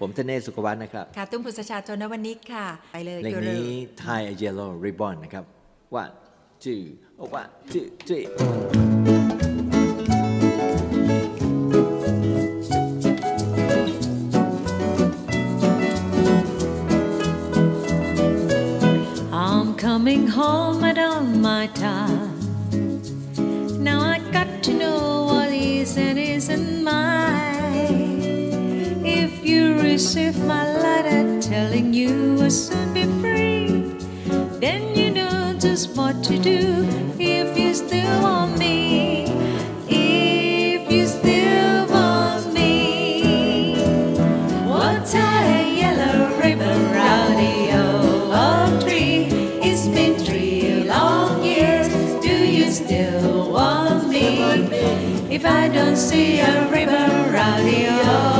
ผมธเนศสุขวัฒน์นะครับ ค่ะ ตุ้มพุทธชาโจนวันนิกค่ะ ไปเลยเพลงยูโรนี้ Tie a Yellow Ribbon นะครับ one two one two three I'm coming home, I done my time. Now I got to know you receive my letter telling you I'll soon be free, then you know just what to do if you still want me. If you still want me. What a yellow ribbon the oak tree? It's been three long years. Do you still want me? If I don't see a ribbon round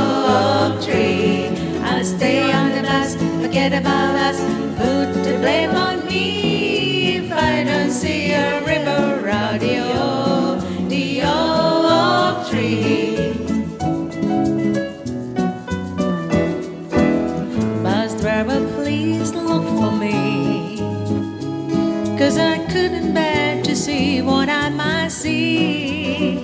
please look for me. Cause I couldn't bear to see what I might see.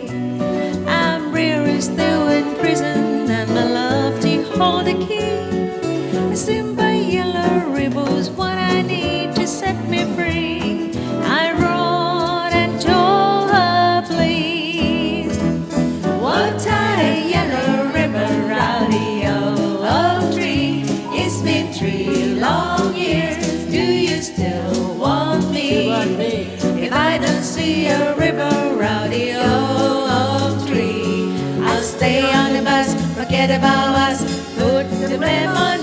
Ribbon round oak tree, I'll stay on the bus, forget about us, put the blame on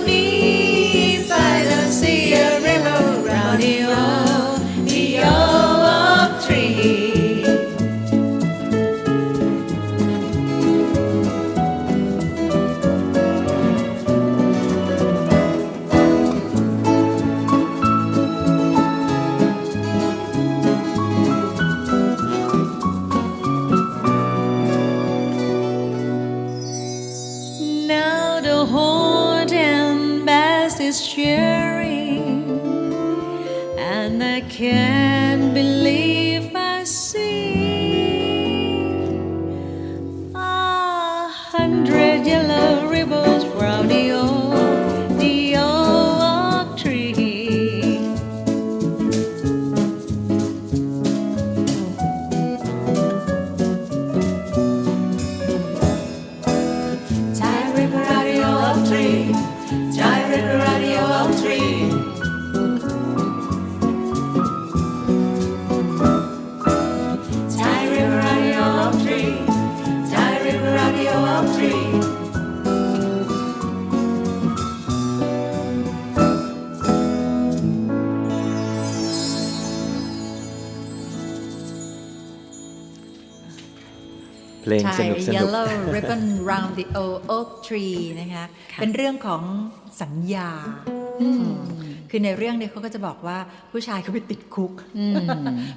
'Now the whole damn bass is cheering, and I can't believe I see a hundred พลงสนุกสนุก Yellow Ribbon Round the Old Oak Tree นะคะ เป็นเรื่องของสัญญา คือในเรื่องเนี่ยเขาก็จะบอกว่าผู้ชายเขาไปติดคุก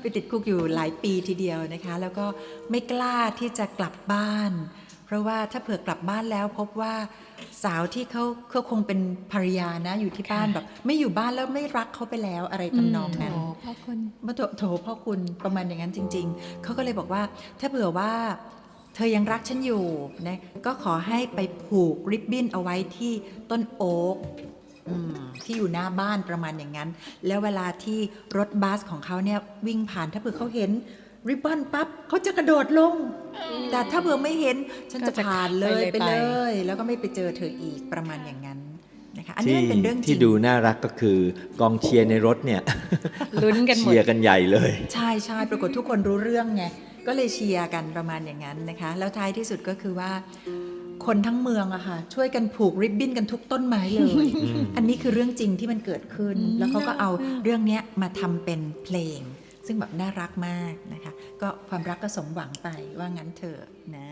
ไปติดคุกอยู่หลายปีทีเดียวนะคะ แล้วก็ไม่กล้าที่จะกลับบ้าน เพราะว่าถ้าเผื่อกลับบ้านแล้วพบว่าสาวที่เขาเขาคงเป็นภรรยานะ อยู่ที่บ้านแบบ ไม่อยู่บ้านแล้วไม่รักเขาไปแล้วอะไรทำนองนั้นพ่อคุณมาโถโถพ่อคุณประมาณอย่างนั้นจริง ๆเขาก็เลยบอกว่า ถ้าเผื่อว่าเธอยังรักฉันอยู่นะก็ขอให้ไปผูกริบบิ้นเอาไว้ที่ต้นโอ๊กอืมที่อยู่หน้าบ้านประมาณอย่างนั้น แล้วเวลาที่รถบัสของเขาเนี่ยวิ่งผ่านถ้าเผื่อเขาเห็น ริบบิ้นปั๊บเขาจะกระโดดลง แต่ถ้าเผื่อไม่เห็น ฉันจะก็จะผ่านเลยไปไปเลยเลไปยแล้วก็ไม่ไปเจอเธออีกประมาณอย่างนั้นนะคะอันนี้มันเป็นเรื่องจริที่งดูน่ารักก็คือกองเชียร์ในรถเนี่ยลุ้นกันหมดเชียร์กันใหญ่เลย ใช่ใช่ปรากฏทุกคนรู้เรื่องไงก็เลยเชียร์กันประมาณอย่างนั้นนะคะ แล้วท้ายที่สุดก็คือว่า คนทั้งเมืองอะค่ะช่วยกันผูกริบบิ้นกันทุกต้นไม้เลย อันนี้คือเรื่องจริงที่มันเกิดขึ้น แล้วเขาก็เอาเรื่องเนี้ยมาทำเป็นเพลง ซึ่งแบบน่ารักมากนะคะ ก็ความรักก็สมหวังไปว่างั้นเถอะนะ